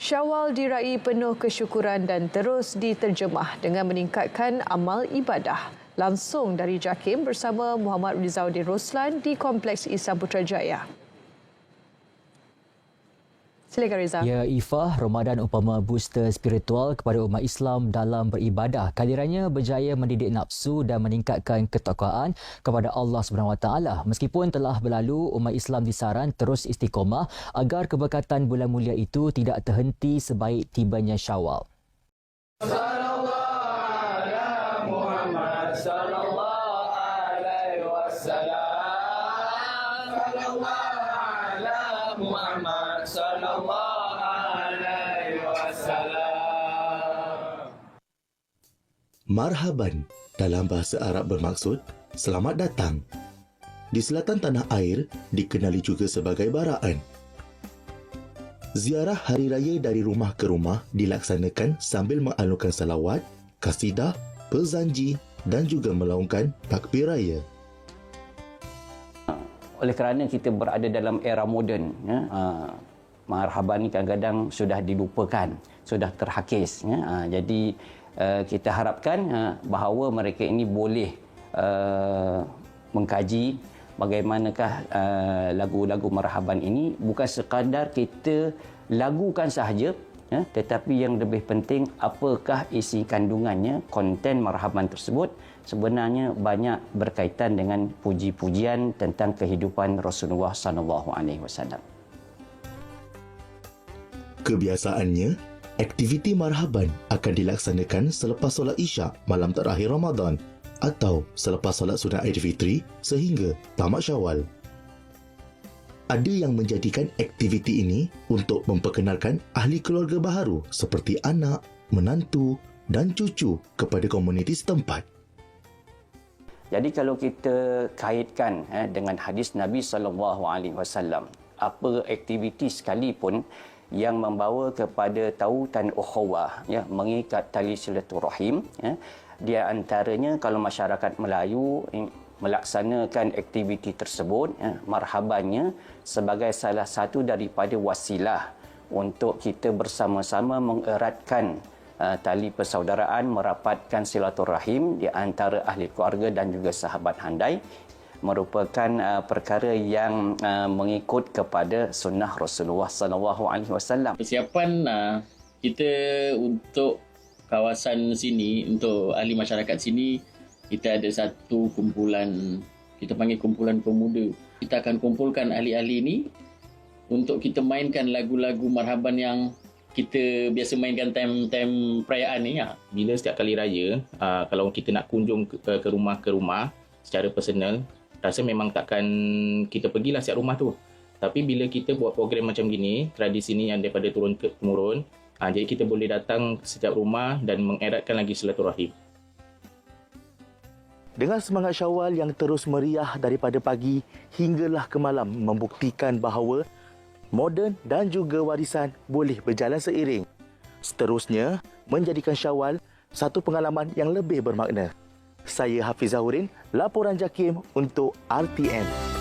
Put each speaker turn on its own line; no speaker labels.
Syawal diraih penuh kesyukuran dan terus diterjemah dengan meningkatkan amal ibadah. Langsung dari Jakim bersama Muhammad Rizauddin Roslan di Kompleks Islam Putrajaya. Silakan Rizal.
Ya, Ifah, Ramadan umpama booster spiritual kepada umat Islam dalam beribadah. Kalirannya berjaya mendidik nafsu dan meningkatkan ketakwaan kepada Allah Subhanahu Wa Taala. Meskipun telah berlalu, umat Islam disaran terus istiqomah agar keberkatan bulan mulia itu tidak terhenti sebaik tibanya Syawal.
Marhaban dalam bahasa Arab bermaksud selamat datang. Di selatan tanah air dikenali juga sebagai baraan. Ziarah hari raya dari rumah ke rumah dilaksanakan sambil mengalunkan salawat, kasidah, perzanji dan juga melaungkan takbir raya.
Oleh kerana kita berada dalam era moden, ya, uh, marhaban ni kadang-kadang sudah dilupakan, sudah terhakis. Ya, uh, jadi uh, kita harapkan uh, bahawa mereka ini boleh uh, mengkaji bagaimanakah uh, lagu-lagu marhaban ini bukan sekadar kita lagukan sahaja ya, tetapi yang lebih penting apakah isi kandungannya konten marhaban tersebut sebenarnya banyak berkaitan dengan puji-pujian tentang kehidupan Rasulullah sallallahu alaihi wasallam
Kebiasaannya, aktiviti marhaban akan dilaksanakan selepas solat Isyak malam terakhir Ramadan atau selepas solat sunat Aidilfitri sehingga tamat Syawal. Ada yang menjadikan aktiviti ini untuk memperkenalkan ahli keluarga baharu seperti anak, menantu dan cucu kepada komuniti setempat.
Jadi kalau kita kaitkan eh, dengan hadis Nabi sallallahu alaihi wasallam, apa aktiviti sekalipun yang membawa kepada tautan ukhuwah ya mengikat tali silaturahim ya. Di antaranya kalau masyarakat Melayu melaksanakan aktiviti tersebut ya, marhabannya sebagai salah satu daripada wasilah untuk kita bersama-sama mengeratkan uh, tali persaudaraan merapatkan silaturahim di antara ahli keluarga dan juga sahabat handai merupakan uh, perkara yang uh, mengikut kepada sunnah Rasulullah sallallahu alaihi wasallam.
Persiapan uh, kita untuk kawasan sini untuk ahli masyarakat sini kita ada satu kumpulan kita panggil kumpulan pemuda. Kita akan kumpulkan ahli-ahli ini untuk kita mainkan lagu-lagu marhaban yang kita biasa mainkan time-time perayaan ni ya.
Bila setiap kali raya, uh, kalau kita nak kunjung ke, ke rumah ke rumah secara personal, rasa memang takkan kita pergilah setiap rumah tu. Tapi bila kita buat program macam gini, tradisi ni yang daripada turun ke temurun, ha, jadi kita boleh datang setiap rumah dan mengeratkan lagi silaturahim.
Dengan semangat syawal yang terus meriah daripada pagi hinggalah ke malam membuktikan bahawa moden dan juga warisan boleh berjalan seiring. Seterusnya, menjadikan syawal satu pengalaman yang lebih bermakna. Saya Hafiz Zahurin, laporan JAKIM untuk RTM.